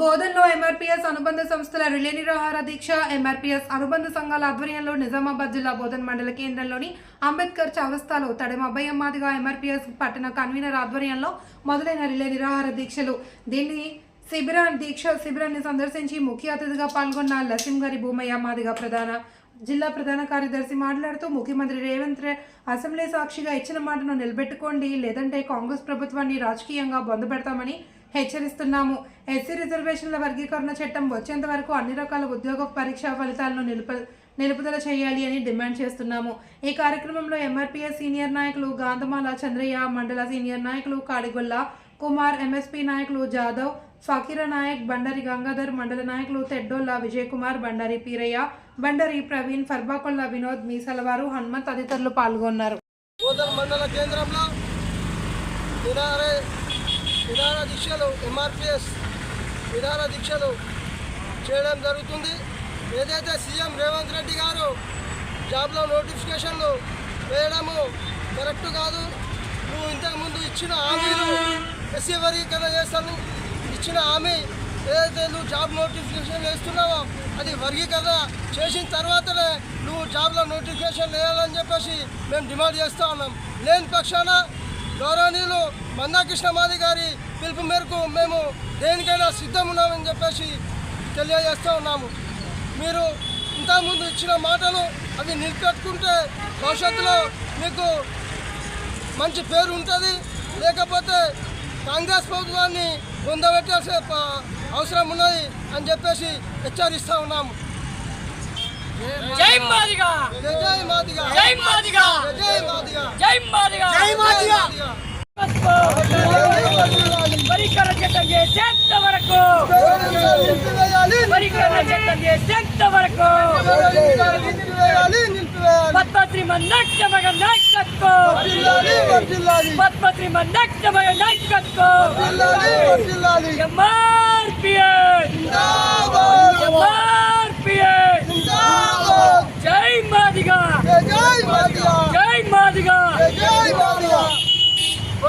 బోధన్లో MRPS అనుబంధ సంస్థల relay నిరాహార దీక్ష ఎంఆర్పీఎస్ అనుబంధ సంఘాల ఆధ్వర్యంలో నిజామాబాద్ జిల్లా బోధన్ మండల కేంద్రంలోని అంబేద్కర్ చౌరస్తాలో తడమ అభయం మాదిగా ఎంఆర్పీఎస్ పట్టణ కన్వీనర్ ఆధ్వర్యంలో మొదలైన రిలే నిరాహార దీక్షలు. దీన్ని శిబిరా దీక్ష శిబిరాన్ని సందర్శించి ముఖ్య అతిథిగా పాల్గొన్న లసీం గారి భూమయ్య మాదిగా ప్రధాన జిల్లా ప్రధాన కార్యదర్శి మాట్లాడుతూ ముఖ్యమంత్రి రేవంత్ అసెంబ్లీ సాక్షిగా ఇచ్చిన మాటను నిలబెట్టుకోండి లేదంటే కాంగ్రెస్ ప్రభుత్వాన్ని రాజకీయంగా బొందపెడతామని హెచ్చరిస్తున్నాము. ఎస్సీ రిజర్వేషన్ల వర్గీకరణ చట్టం వచ్చేంత వరకు అన్ని రకాల ఉద్యోగ పరీక్షా ఫలితాలను నిలుప నిలుపుదల చేయాలి అని డిమాండ్ చేస్తున్నాము. ఈ కార్యక్రమంలో ఎంఆర్పీఎస్ సీనియర్ నాయకులు గాంధమాల చంద్రయ్య మండల సీనియర్ నాయకులు కాడిగొల్ల కుమార్ ఎంఎస్పీ నాయకులు జాదవ్ ఫకీర నాయక్ బండరి గంగాధర్ మండల నాయకులు తెడ్డోల్ల విజయ్ కుమార్ బండారి పీరయ్య బండరి ప్రవీణ్ ఫర్బాకొల్ల వినోద్ మీసలవారు హనుమంత్ తదితరులు పాల్గొన్నారు. మండల కేంద్రంలో విధాన దీక్షలు ఎంఆర్పిఎస్ విధాన దీక్షలు చేయడం జరుగుతుంది. ఏదైతే సీఎం రేవంత్ రెడ్డి గారు జాబ్లో నోటిఫికేషన్లు వేయడము కరెక్ట్ కాదు నువ్వు ఇంతకుముందు ఇచ్చిన హామీలు ఎస్సీ వర్గీకరణ చేస్తాను ఇచ్చిన హామీ ఏదైతే నువ్వు జాబ్ నోటిఫికేషన్ వేస్తున్నావో అది వర్గీకరణ చేసిన తర్వాతనే నువ్వు జాబ్లో నోటిఫికేషన్ వేయాలని చెప్పేసి మేము డిమాండ్ చేస్తూ ఉన్నాం. లేని పక్షాన గౌరవనీయులు మందాకృష్ణ మాది గారి పిలుపు మేరకు మేము దేనికైనా సిద్ధం ఉన్నామని చెప్పేసి తెలియజేస్తూ ఉన్నాము. మీరు ఇంతకుముందు ఇచ్చిన మాటలు అవి నిలబెట్టుకుంటే భవిష్యత్తులో మీకు మంచి పేరు ఉంటుంది. లేకపోతే కాంగ్రెస్ ప్రభుత్వాన్ని పొందబెట్టాల్సిన అవసరం ఉన్నది అని చెప్పేసి హెచ్చరిస్తూ ఉన్నాము. జై మాదిగా! జై మాదిగా! జై మాదిగా! జై మాదిగా! జై మాదిగా జై మాదిగా పరికర చట్టం చేసేంత వరకు! పరికర చట్టం చేసేంత వరకు! పద్మశ్రీ మన్నట్ట మగ నాయకత్వం పద్మశ్రీ మన్నట్ట మగ నాయకత్వం ఎంఆర్పిఎస్!